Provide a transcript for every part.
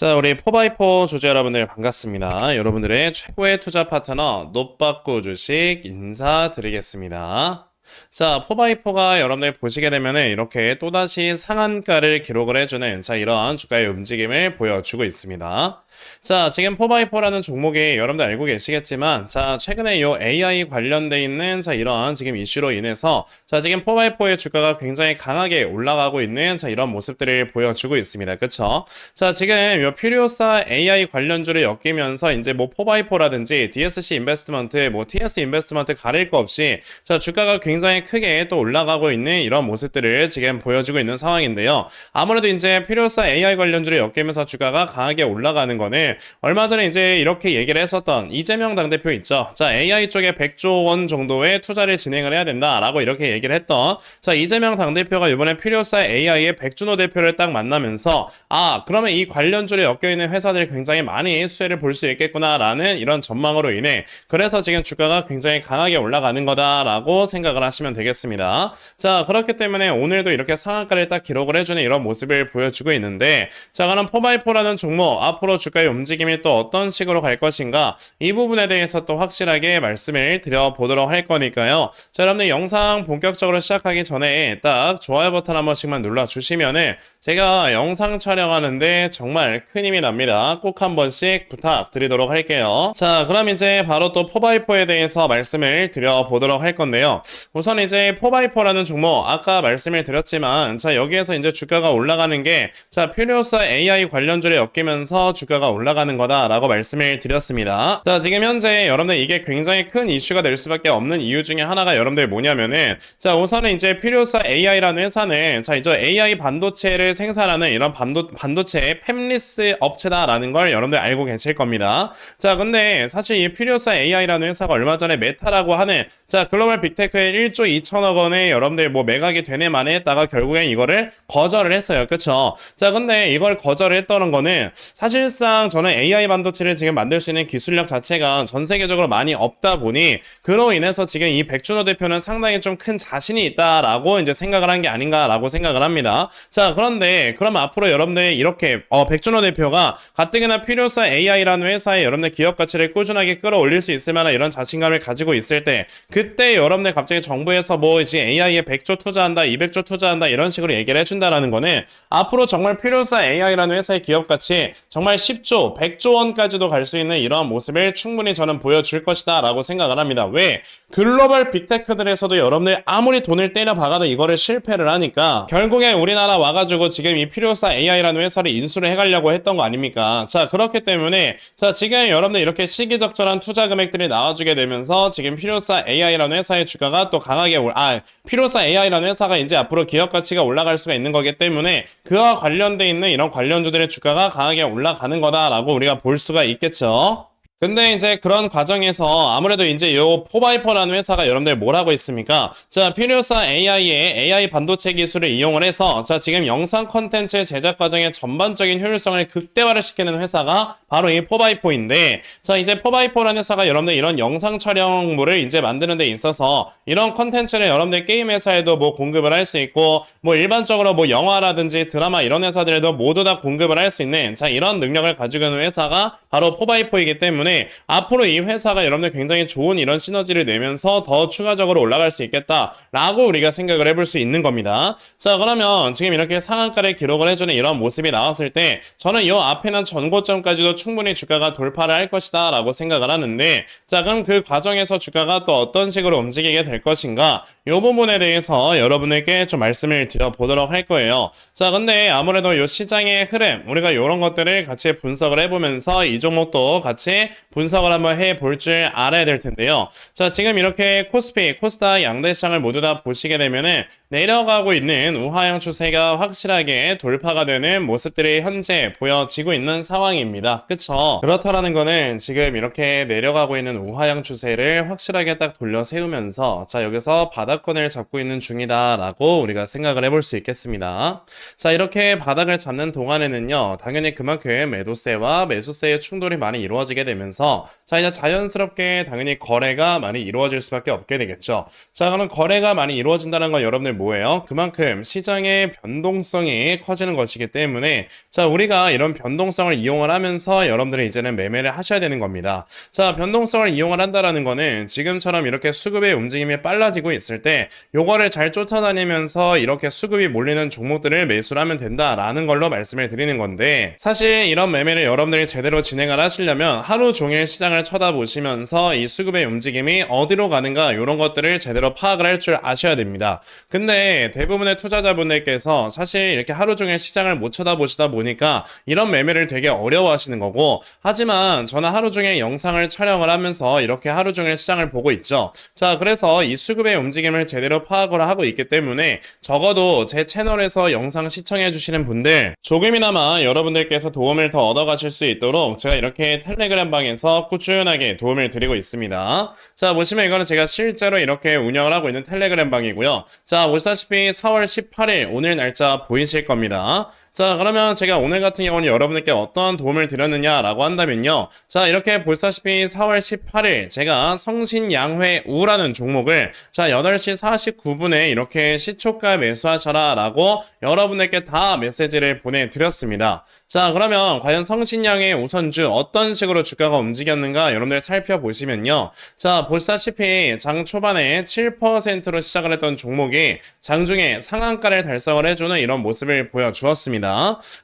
자, 우리 포바이포 주주 여러분들 반갑습니다. 여러분들의 최고의 투자 파트너 노빠꾸 주식 인사드리겠습니다. 자, 포바이포가 여러분들 보시게 되면 은 이렇게 또다시 상한가를 기록을 해주는 자, 이러한 주가의 움직임을 보여주고 있습니다. 자, 지금 포바이포라는 종목이 여러분들 알고 계시겠지만, 자, 최근에 요 AI 관련돼 있는 자, 이러한 지금 이슈로 인해서, 자, 지금 포바이포의 주가가 굉장히 강하게 올라가고 있는 자, 이런 모습들을 보여주고 있습니다. 그쵸? 자, 지금 요 퓨리오사 AI 관련주를 엮이면서 이제 뭐 포바이포라든지 DSC 인베스트먼트, 뭐 TS 인베스트먼트 가릴 거 없이, 자, 주가가 굉장히 크게 또 올라가고 있는 이런 모습들을 지금 보여주고 있는 상황인데요. 아무래도 이제 퓨리오사 AI 관련주를 엮이면서 주가가 강하게 올라가는 거는 얼마 전에 이제 이렇게 얘기를 했었던 이재명 당대표 있죠. 자, AI 쪽에 100조 원 정도의 투자를 진행을 해야 된다라고 이렇게 얘기를 했던 자, 이재명 당대표가 이번에 퓨리오사 AI의 백준호 대표를 딱 만나면서 아, 그러면 이 관련주에 엮여 있는 회사들이 굉장히 많이 수혜를 볼 수 있겠구나라는 이런 전망으로 인해 그래서 지금 주가가 굉장히 강하게 올라가는 거다라고 생각을 하시면 되겠습니다. 자, 그렇기 때문에 오늘도 이렇게 상한가를 딱 기록을 해주는 이런 모습을 보여주고 있는데 자, 그럼 포바이포라는 종목 앞으로 주가 의 움직임이 또 어떤 식으로 갈 것인가 이 부분에 대해서 또 확실하게 말씀을 드려보도록 할 거니까요. 자, 여러분들 영상 본격적으로 시작하기 전에 딱 좋아요 버튼 한 번씩만 눌러주시면은 제가 영상 촬영하는데 정말 큰 힘이 납니다. 꼭 한 번씩 부탁드리도록 할게요. 자, 그럼 이제 바로 또 포바이포에 대해서 말씀을 드려보도록 할 건데요. 우선 이제 포바이포라는 종목 아까 말씀을 드렸지만 자, 여기에서 이제 주가가 올라가는 게 자, 퓨리오사 AI 관련주에 엮이면서 주가가 올라가는 거다라고 말씀을 드렸습니다. 자, 지금 현재 여러분들 이게 굉장히 큰 이슈가 될 수밖에 없는 이유 중에 하나가 여러분들 뭐냐면은 자, 우선은 이제 퓨리오사 AI라는 회사는 자, 이제 AI 반도체를 생산하는 이런 반도, 반도체 팹리스 업체다라는 걸 여러분들 알고 계실 겁니다. 자, 근데 사실 이 퓨리오사 AI라는 회사가 얼마 전에 메타라고 하는 자, 글로벌 빅테크에 1조 2천억 원에 여러분들 뭐 매각이 되네 만에 했다가 결국엔 이거를 거절을 했어요. 그쵸? 자, 근데 이걸 거절을 했다는 거는 사실상 저는 AI 반도체를 지금 만들 수 있는 기술력 자체가 전 세계적으로 많이 없다 보니 그로 인해서 지금 이 백준호 대표는 상당히 좀 큰 자신이 있다라고 이제 생각을 한 게 아닌가라고 생각을 합니다. 자, 그런데 그럼 앞으로 여러분들 이렇게 어, 백준호 대표가 가뜩이나 필요사 AI라는 회사에 여러분들 기업 가치를 꾸준하게 끌어올릴 수 있을 만한 이런 자신감을 가지고 있을 때 그때 여러분들 갑자기 정부에서 뭐 이제 AI에 100조 투자한다, 200조 투자한다 이런 식으로 얘기를 해준다라는 거는 앞으로 정말 필요사 AI라는 회사의 기업 가치 정말 10 조, 100조 원까지도 갈 수 있는 이러한 모습을 충분히 저는 보여줄 것이다 라고 생각을 합니다. 왜? 글로벌 빅테크들에서도 여러분들 아무리 돈을 때려 박아도 이거를 실패를 하니까 결국에 우리나라 와가지고 지금 이 필요사 AI라는 회사를 인수를 해가려고 했던 거 아닙니까? 자, 그렇기 때문에 자, 지금 여러분들 이렇게 시기적절한 투자 금액들이 나와주게 되면서 지금 필요사 AI라는 회사의 주가가 또 강하게 올, 아, 필요사 AI라는 회사가 이제 앞으로 기업 가치가 올라갈 수가 있는 거기 때문에 그와 관련돼 있는 이런 관련주들의 주가가 강하게 올라가는 거다라고 우리가 볼 수가 있겠죠. 근데 이제 그런 과정에서 아무래도 이제 요 포바이퍼라는 회사가 여러분들 뭘 하고 있습니까? 자, 피리오사 AI의 AI 반도체 기술을 이용을 해서 자, 지금 영상 컨텐츠 제작 과정의 전반적인 효율성을 극대화를 시키는 회사가 바로 이 포바이포인데 자, 이제 포바이포라는 회사가 여러분들 이런 영상 촬영물을 이제 만드는 데 있어서 이런 컨텐츠를 여러분들 게임 회사에도 뭐 공급을 할 수 있고 뭐 일반적으로 뭐 영화라든지 드라마 이런 회사들에도 모두 다 공급을 할 수 있는 자, 이런 능력을 가지고 있는 회사가 바로 포바이포이기 때문에 앞으로 이 회사가 여러분들 굉장히 좋은 이런 시너지를 내면서 더 추가적으로 올라갈 수 있겠다라고 우리가 생각을 해볼 수 있는 겁니다. 자, 그러면 지금 이렇게 상한가를 기록을 해주는 이런 모습이 나왔을 때 저는 이 앞에는 전고점까지도 충분히 주가가 돌파를 할 것이다 라고 생각을 하는데 자, 그럼 그 과정에서 주가가 또 어떤 식으로 움직이게 될 것인가 이 부분에 대해서 여러분에게 좀 말씀을 드려보도록 할 거예요. 자, 근데 아무래도 이 시장의 흐름 우리가 이런 것들을 같이 분석을 해보면서 이 종목도 같이 분석을 한번 해볼 줄 알아야 될 텐데요. 자, 지금 이렇게 코스피, 코스닥 양대 시장을 모두 다 보시게 되면은 내려가고 있는 우하형 추세가 확실하게 돌파가 되는 모습들이 현재 보여지고 있는 상황입니다. 그쵸? 그렇다라는 거는 지금 이렇게 내려가고 있는 우하형 추세를 확실하게 딱 돌려 세우면서 자, 여기서 바닥권을 잡고 있는 중이다 라고 우리가 생각을 해볼 수 있겠습니다. 자, 이렇게 바닥을 잡는 동안에는요, 당연히 그만큼 매도세와 매수세의 충돌이 많이 이루어지게 되면서 자, 이제 자연스럽게 당연히 거래가 많이 이루어질 수밖에 없게 되겠죠. 자, 그럼 거래가 많이 이루어진다는 건 여러분들 뭐예요? 그만큼 시장의 변동성이 커지는 것이기 때문에 자, 우리가 이런 변동성을 이용을 하면서 여러분들이 이제는 매매를 하셔야 되는 겁니다. 자, 변동성을 이용을 한다라는 거는 지금처럼 이렇게 수급의 움직임이 빨라지고 있을 때 요거를 잘 쫓아다니면서 이렇게 수급이 몰리는 종목들을 매수를 하면 된다라는 걸로 말씀을 드리는 건데 사실 이런 매매를 여러분들이 제대로 진행을 하시려면 하루 종일 시장을 쳐다보시면서 이 수급의 움직임이 어디로 가는가 이런 것들을 제대로 파악을 할 줄 아셔야 됩니다. 근데 대부분의 투자자분들께서 사실 이렇게 하루 종일 시장을 못 쳐다보시다 보니까 이런 매매를 되게 어려워하시는 거고 하지만 저는 하루 종일 영상을 촬영을 하면서 이렇게 하루 종일 시장을 보고 있죠. 자, 그래서 이 수급의 움직임을 제대로 파악을 하고 있기 때문에 적어도 제 채널에서 영상 시청해 주시는 분들 조금이나마 여러분들께서 도움을 더 얻어 가실 수 있도록 제가 이렇게 텔레그램 방에서 꾸준하게 도움을 드리고 있습니다. 자, 보시면 이거는 제가 실제로 이렇게 운영을 하고 있는 텔레그램 방이고요. 자, 보시다시피 4월 18일 오늘 날짜 보이실 겁니다. 자, 그러면 제가 오늘 같은 경우는 여러분들께 어떠한 도움을 드렸느냐라고 한다면요. 자, 이렇게 보시다시피 4월 18일 제가 성신양회 우라는 종목을 자, 8시 49분에 이렇게 시초가 매수하셔라 라고 여러분들께 다 메시지를 보내드렸습니다. 자, 그러면 과연 성신양의 우선주 어떤 식으로 주가가 움직였는가 여러분들 살펴보시면요. 자, 보시다시피 장 초반에 7%로 시작을 했던 종목이 장중에 상한가를 달성을 해주는 이런 모습을 보여주었습니다.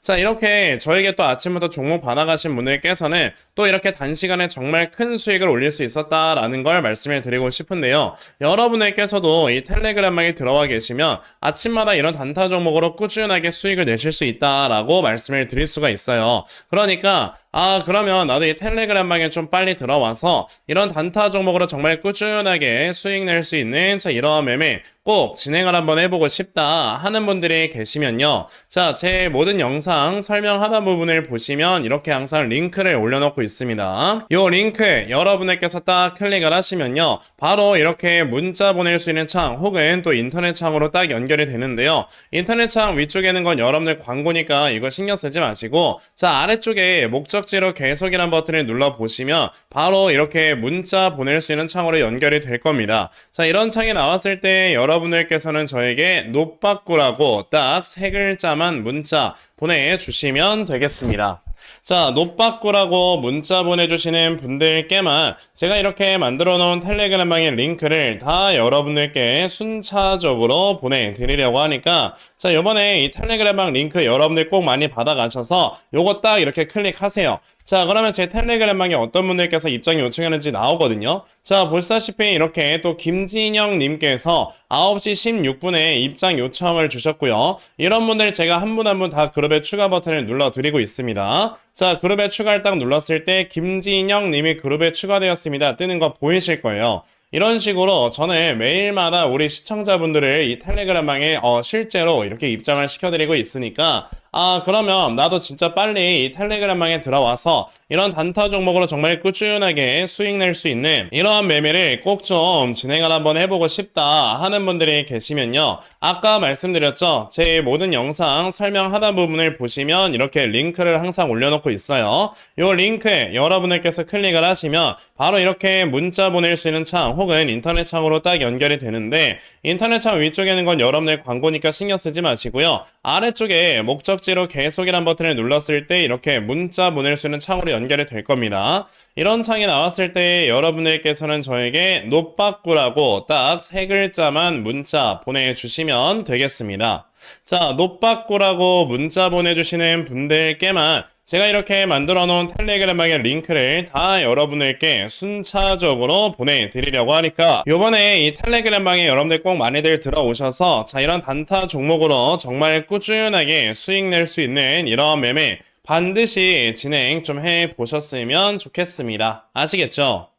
자, 이렇게 저에게 또 아침부터 종목 받아가신 분들께서는 또 이렇게 단시간에 정말 큰 수익을 올릴 수 있었다라는 걸 말씀을 드리고 싶은데요. 여러분들께서도 이 텔레그램망에 들어와 계시면 아침마다 이런 단타 종목으로 꾸준하게 수익을 내실 수 있다라고 말씀을 드릴 수가 있어요. 그러니까 아, 그러면 나도 이 텔레그램방에 좀 빨리 들어와서 이런 단타 종목으로 정말 꾸준하게 수익 낼 수 있는 자, 이러한 매매 꼭 진행을 한번 해보고 싶다 하는 분들이 계시면요. 자, 제 모든 영상 설명하다 부분을 보시면 이렇게 항상 링크를 올려놓고 있습니다. 이 링크 여러분들께서 딱 클릭을 하시면요. 바로 이렇게 문자 보낼 수 있는 창 혹은 또 인터넷 창으로 딱 연결이 되는데요. 인터넷 창 위쪽에는 건 여러분들 광고니까 이거 신경 쓰지 마시고 자, 아래쪽에 목적 목적지로 계속이란 버튼을 눌러 보시면 바로 이렇게 문자 보낼 수 있는 창으로 연결이 될 겁니다. 자, 이런 창이 나왔을 때 여러분 들께서는 저에게 노빠꾸라고 딱 세 글자만 문자 보내주시면 되겠습니다. 자, 노빠꾸라고 문자 보내주시는 분들께만 제가 이렇게 만들어 놓은 텔레그램방의 링크를 다 여러분들께 순차적으로 보내드리려고 하니까 자, 요번에 이 텔레그램방 링크 여러분들 꼭 많이 받아가셔서 요거 딱 이렇게 클릭하세요. 자, 그러면 제 텔레그램방에 어떤 분들께서 입장 요청했는지 나오거든요. 자, 보시다시피 이렇게 또 김진영 님께서 9시 16분에 입장 요청을 주셨고요. 이런 분들 제가 한 분 한 분 다 그룹에 추가 버튼을 눌러 드리고 있습니다. 자, 그룹에 추가를 딱 눌렀을 때 김진영 님이 그룹에 추가되었습니다. 뜨는 거 보이실 거예요. 이런 식으로 저는 매일마다 우리 시청자분들을 이 텔레그램방에 어, 실제로 이렇게 입장을 시켜드리고 있으니까 아, 그러면 나도 진짜 빨리 이 텔레그램방에 들어와서 이런 단타 종목으로 정말 꾸준하게 수익 낼 수 있는 이러한 매매를 꼭 좀 진행을 한번 해보고 싶다 하는 분들이 계시면요. 아까 말씀드렸죠. 제 모든 영상 설명 하단 부분을 보시면 이렇게 링크를 항상 올려놓고 있어요. 이 링크에 여러분들께서 클릭을 하시면 바로 이렇게 문자 보낼 수 있는 창 혹은 인터넷 창으로 딱 연결이 되는데 인터넷 창 위쪽에는 건 여러분들 광고니까 신경 쓰지 마시고요. 아래쪽에 목적 지로 계속이란 버튼을 눌렀을 때 이렇게 문자 보낼 수 있는 창으로 연결이 될 겁니다. 이런 창이 나왔을 때 여러분들께서는 저에게 노빠꾸라고 딱 세 글자만 문자 보내주시면 되겠습니다. 자, 노빠꾸라고 문자 보내주시는 분들께만 제가 이렇게 만들어 놓은 텔레그램방의 링크를 다 여러분들께 순차적으로 보내드리려고 하니까 요번에 이 텔레그램방에 여러분들 꼭 많이들 들어오셔서 자 이런 단타 종목으로 정말 꾸준하게 수익 낼 수 있는 이런 매매 반드시 진행 좀 해 보셨으면 좋겠습니다. 아시겠죠?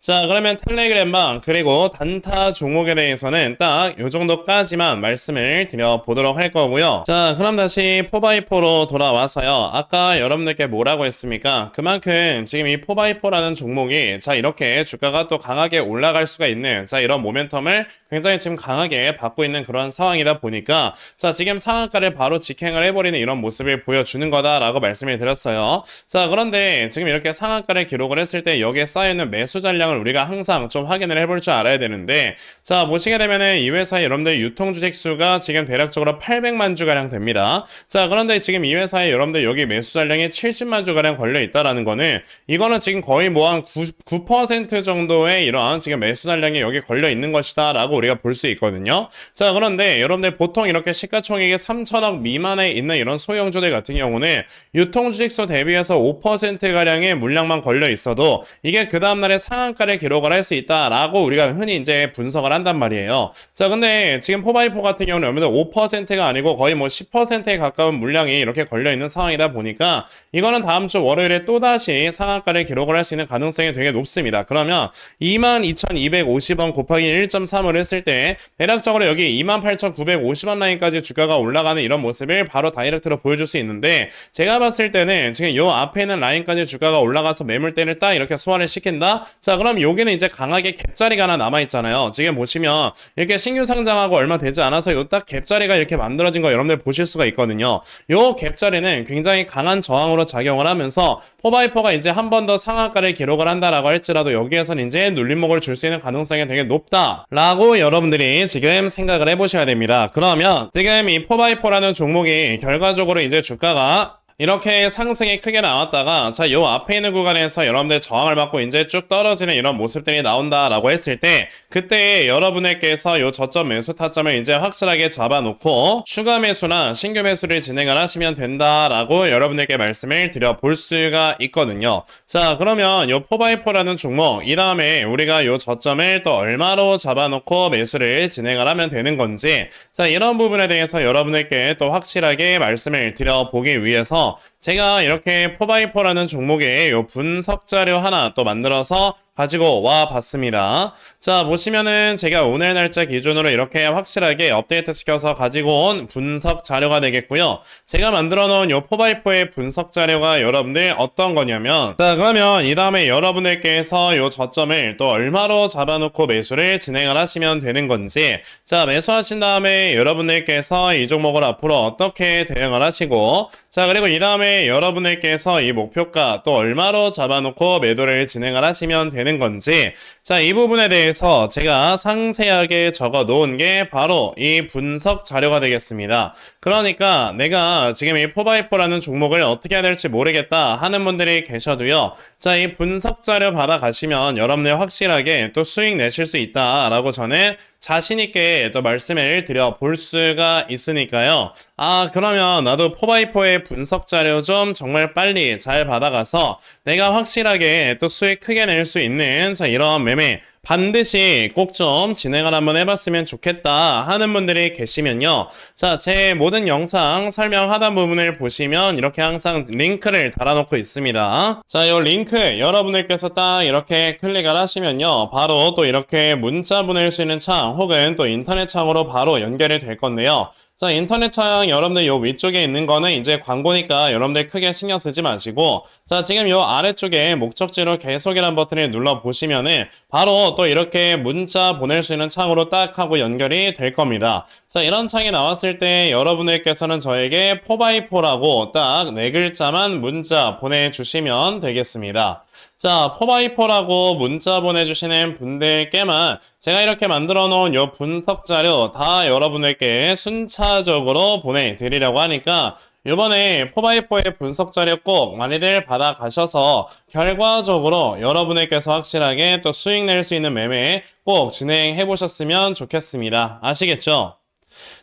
자, 그러면 텔레그램방 그리고 단타 종목에 대해서는 딱 요 정도까지만 말씀을 드려보도록 할 거고요. 자, 그럼 다시 4x4로 돌아와서요. 아까 여러분들께 뭐라고 했습니까? 그만큼 지금 이 4x4라는 종목이 자, 이렇게 주가가 또 강하게 올라갈 수가 있는 자, 이런 모멘텀을 굉장히 지금 강하게 받고 있는 그런 상황이다 보니까 자, 지금 상한가를 바로 직행을 해버리는 이런 모습을 보여주는 거다라고 말씀을 드렸어요. 자, 그런데 지금 이렇게 상한가를 기록을 했을 때 여기에 쌓여있는 매수 잔량을 우리가 항상 좀 확인을 해볼 줄 알아야 되는데 자, 보시게 되면은 이 회사의 여러분들 유통 주식 수가 지금 대략적으로 800만 주가량 됩니다. 자, 그런데 지금 이 회사에 여러분들 여기 매수 잔량이 70만 주가량 걸려 있다라는 거는 이거는 지금 거의 뭐 한 9% 정도의 이러한 지금 매수 잔량이 여기 걸려 있는 것이다라고 우리가 볼 수 있거든요. 자, 그런데 여러분들 보통 이렇게 시가총액이 3천억 미만에 있는 이런 소형주들 같은 경우는 유통 주식수 대비해서 5%가량의 물량만 걸려 있어도 이게 그 다음날에 상한가를 기록을 할 수 있다라고 우리가 흔히 이제 분석을 한단 말이에요. 자, 근데 지금 포바이포 같은 경우는 여러분들 5%가 아니고 거의 뭐 10%에 가까운 물량이 이렇게 걸려 있는 상황이다 보니까 이거는 다음 주 월요일에 또다시 상한가를 기록을 할 수 있는 가능성이 되게 높습니다. 그러면 22,250원 곱하기 1.3을 했을 때 대략적으로 여기 28,950원 라인까지 주가가 올라가는 이런 모습을 바로 다이렉트로 보여줄 수 있는데 제가 봤을 때는 지금 요 앞에 있는 라인까지 주가가 올라가서 매물대를 딱 이렇게 소화를 시킨다? 자, 그럼 여기는 이제 강하게 갭자리가 하나 남아있잖아요. 지금 보시면 이렇게 신규 상장하고 얼마 되지 않아서 요 딱 갭자리가 이렇게 만들어진 거 여러분들 보실 수가 있거든요. 요 갭자리는 굉장히 강한 저항으로 작용을 하면서 포바이퍼가 이제 한 번 더 상한가를 기록을 한다라고 할지라도 여기에선 이제 눌림목을 줄 수 있는 가능성이 되게 높다라고 여러분들이 지금 생각을 해보셔야 됩니다. 그러면 지금 이 포바이퍼라는 종목이 결과적으로 이제 주가가 이렇게 상승이 크게 나왔다가 자, 요 앞에 있는 구간에서 여러분들 저항을 받고 이제 쭉 떨어지는 이런 모습들이 나온다라고 했을 때 그때 여러분들께서 요 저점 매수 타점을 이제 확실하게 잡아놓고 추가 매수나 신규 매수를 진행을 하시면 된다라고 여러분들께 말씀을 드려볼 수가 있거든요. 자, 그러면 요 포바이포라는 종목 이 다음에 우리가 요 저점을 또 얼마로 잡아놓고 매수를 진행을 하면 되는 건지 자, 이런 부분에 대해서 여러분들께 또 확실하게 말씀을 드려보기 위해서 제가 이렇게 포바이포라는 종목의 요 분석 자료 하나 또 만들어서 가지고 와 봤습니다. 자, 보시면은 제가 오늘 날짜 기준으로 이렇게 확실하게 업데이트 시켜서 가지고 온 분석 자료가 되겠고요. 제가 만들어 놓은 요 포바이포의 분석 자료가 여러분들 어떤 거냐면 자, 그러면 이 다음에 여러분들께서 요 저점을 또 얼마로 잡아놓고 매수를 진행을 하시면 되는 건지 자, 매수하신 다음에 여러분들께서 이 종목을 앞으로 어떻게 대응을 하시고 자, 그리고 이 다음에 여러분들께서 이 목표가 또 얼마로 잡아놓고 매도를 진행을 하시면 되는 건지 자, 이 부분에 대해서 제가 상세하게 적어 놓은 게 바로 이 분석 자료가 되겠습니다. 그러니까 내가 지금 이 포바이퍼라는 종목을 어떻게 해야 될지 모르겠다 하는 분들이 계셔도요. 자, 이 분석 자료 받아가시면 여러분들 확실하게 또 수익 내실 수 있다라고 저는 자신있게 또 말씀을 드려 볼 수가 있으니까요. 아, 그러면 나도 포바이퍼의 분석 자료 좀 정말 빨리 잘 받아가서 내가 확실하게 또 수익 크게 낼 수 있는 자, 이런 매매 반드시 꼭 좀 진행을 한번 해봤으면 좋겠다 하는 분들이 계시면요. 자, 제 모든 영상 설명 하단 부분을 보시면 이렇게 항상 링크를 달아놓고 있습니다. 자, 이 링크 여러분들께서 딱 이렇게 클릭을 하시면요. 바로 또 이렇게 문자 보낼 수 있는 창 혹은 또 인터넷 창으로 바로 연결이 될 건데요. 자, 인터넷 창 여러분들 요 위쪽에 있는 거는 이제 광고니까 여러분들 크게 신경 쓰지 마시고 자, 지금 요 아래쪽에 목적지로 계속이란 버튼을 눌러 보시면은 바로 또 이렇게 문자 보낼 수 있는 창으로 딱 하고 연결이 될 겁니다. 자, 이런 창이 나왔을 때 여러분들께서는 저에게 포바이포라고 딱 네 글자만 문자 보내주시면 되겠습니다. 자, 포바이포라고 문자 보내주시는 분들께만 제가 이렇게 만들어 놓은 요 분석 자료 다 여러분들께 순차적으로 보내드리려고 하니까 이번에 포바이포의 분석 자료 꼭 많이들 받아가셔서 결과적으로 여러분들께서 확실하게 또 수익 낼 수 있는 매매 꼭 진행해 보셨으면 좋겠습니다. 아시겠죠?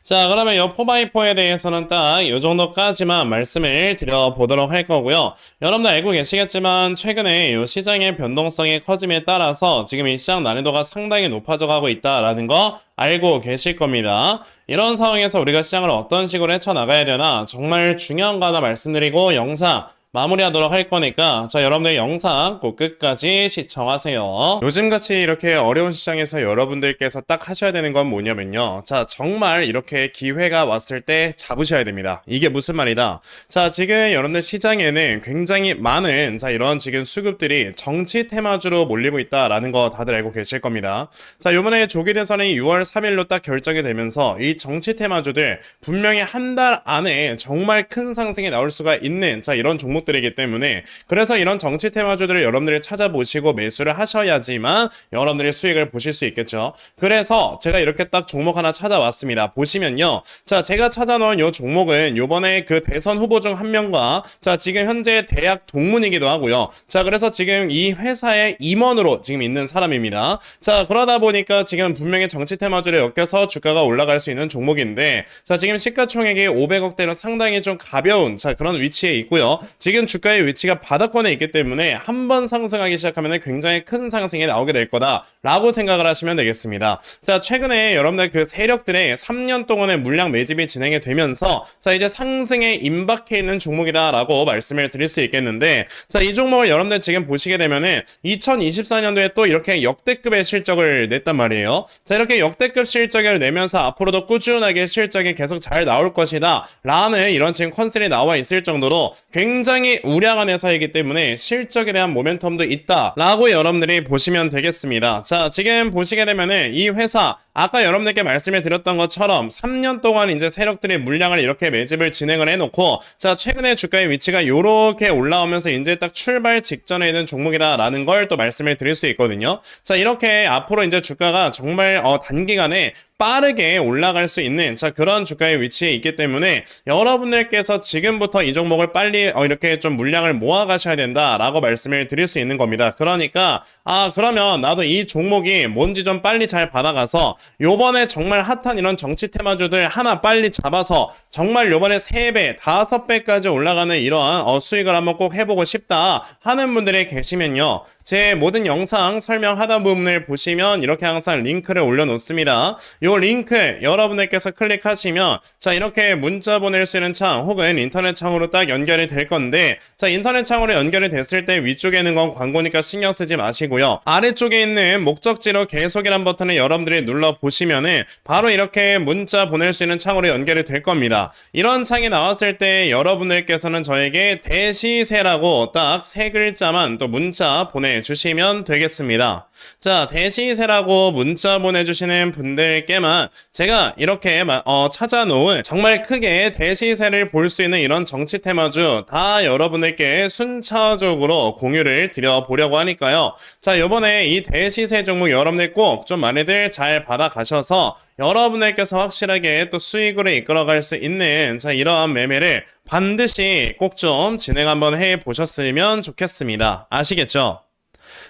자, 그러면 이 포바이포에 대해서는 딱이 정도까지만 말씀을 드려보도록 할 거고요. 여러분들 알고 계시겠지만 최근에 이 시장의 변동성이 커짐에 따라서 지금 이 시장 난이도가 상당히 높아져 가고 있다라는 거 알고 계실 겁니다. 이런 상황에서 우리가 시장을 어떤 식으로 헤쳐나가야 되나 정말 중요한 거 하나 말씀드리고 영상 마무리하도록 할 거니까 자 여러분들 영상 꼭 끝까지 시청하세요. 요즘같이 이렇게 어려운 시장에서 여러분들께서 딱 하셔야 되는 건 뭐냐면요. 자 정말 이렇게 기회가 왔을 때 잡으셔야 됩니다. 이게 무슨 말이다. 자 지금 여러분들 시장에는 굉장히 많은 자 이런 지금 수급들이 정치 테마주로 몰리고 있다라는 거 다들 알고 계실 겁니다. 자 요번에 조기 대선이 6월 3일로 딱 결정이 되면서 이 정치 테마주들 분명히 한 달 안에 정말 큰 상승이 나올 수가 있는 자 이런 종목 들이기 때문에 그래서 이런 정치 테마주들을 여러분들이 찾아보시고 매수를 하셔야지만 여러분들이 수익을 보실 수 있겠죠. 그래서 제가 이렇게 딱 종목 하나 찾아왔습니다. 보시면요. 자, 제가 찾아놓은 요 종목은 요번에 그 대선 후보 중 한 명과 자, 지금 현재 대학 동문이기도 하고요. 자, 그래서 지금 이 회사의 임원으로 지금 있는 사람입니다. 자, 그러다 보니까 지금 분명히 정치 테마주를 엮여서 주가가 올라갈 수 있는 종목인데 자, 지금 시가총액이 500억대로 상당히 좀 가벼운 자, 그런 위치에 있고요. 지금 주가의 위치가 바닥권에 있기 때문에 한 번 상승하기 시작하면 굉장히 큰 상승이 나오게 될 거다라고 생각을 하시면 되겠습니다. 자, 최근에 여러분들 그 세력들의 3년 동안의 물량 매집이 진행이 되면서 자, 이제 상승에 임박해 있는 종목이다라고 말씀을 드릴 수 있겠는데 자, 이 종목을 여러분들 지금 보시게 되면은 2024년도에 또 이렇게 역대급의 실적을 냈단 말이에요. 자, 이렇게 역대급 실적을 내면서 앞으로도 꾸준하게 실적이 계속 잘 나올 것이다. 라는 이런 지금 컨셉이 나와 있을 정도로 굉장히 우량한 회사이기 때문에 실적에 대한 모멘텀도 있다라고 여러분들이 보시면 되겠습니다. 자, 지금 보시게 되면은 이 회사 아까 여러분들께 말씀을 드렸던 것처럼 3년 동안 이제 세력들이 물량을 이렇게 매집을 진행을 해놓고 자 최근에 주가의 위치가 이렇게 올라오면서 이제 딱 출발 직전에 있는 종목이다라는 걸 또 말씀을 드릴 수 있거든요. 자 이렇게 앞으로 이제 주가가 정말 어, 단기간에 빠르게 올라갈 수 있는 자 그런 주가의 위치에 있기 때문에 여러분들께서 지금부터 이 종목을 빨리 어, 이렇게 좀 물량을 모아 가셔야 된다라고 말씀을 드릴 수 있는 겁니다. 그러니까 아 그러면 나도 이 종목이 뭔지 좀 빨리 잘 받아가서 요번에 정말 핫한 이런 정치 테마주들 하나 빨리 잡아서 정말 요번에 3배, 5배까지 올라가는 이러한 어, 수익을 한번 꼭 해보고 싶다 하는 분들이 계시면요. 제 모든 영상 설명 하단 부분을 보시면 이렇게 항상 링크를 올려놓습니다. 요 링크 여러분들께서 클릭하시면 자 이렇게 문자 보낼 수 있는 창 혹은 인터넷 창으로 딱 연결이 될 건데 자 인터넷 창으로 연결이 됐을 때 위쪽에 있는 건 광고니까 신경 쓰지 마시고요. 아래쪽에 있는 목적지로 계속이란 버튼을 여러분들이 눌러 보시면은 바로 이렇게 문자 보낼 수 있는 창으로 연결이 될 겁니다. 이런 창이 나왔을 때 여러분들께서는 저에게 대시세라고 딱 세 글자만 또 문자 보내 주시면 되겠습니다. 자, 대시세라고 문자 보내주시는 분들께만 제가 이렇게 마- 어, 찾아놓은 정말 크게 대시세를 볼 수 있는 이런 정치 테마주 다 여러분들께 순차적으로 공유를 드려보려고 하니까요. 자, 요번에 이 대시세 종목 여러분들 꼭 좀 많이들 잘 받아가셔서 여러분들께서 확실하게 또 수익으로 이끌어갈 수 있는 자, 이러한 매매를 반드시 꼭 좀 진행 한번 해 보셨으면 좋겠습니다. 아시겠죠?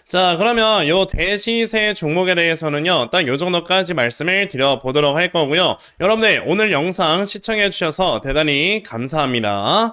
자, 그러면 요 대시세 종목에 대해서는요, 딱 요 정도까지 말씀을 드려보도록 할 거고요. 여러분들, 오늘 영상 시청해 주셔서 대단히 감사합니다.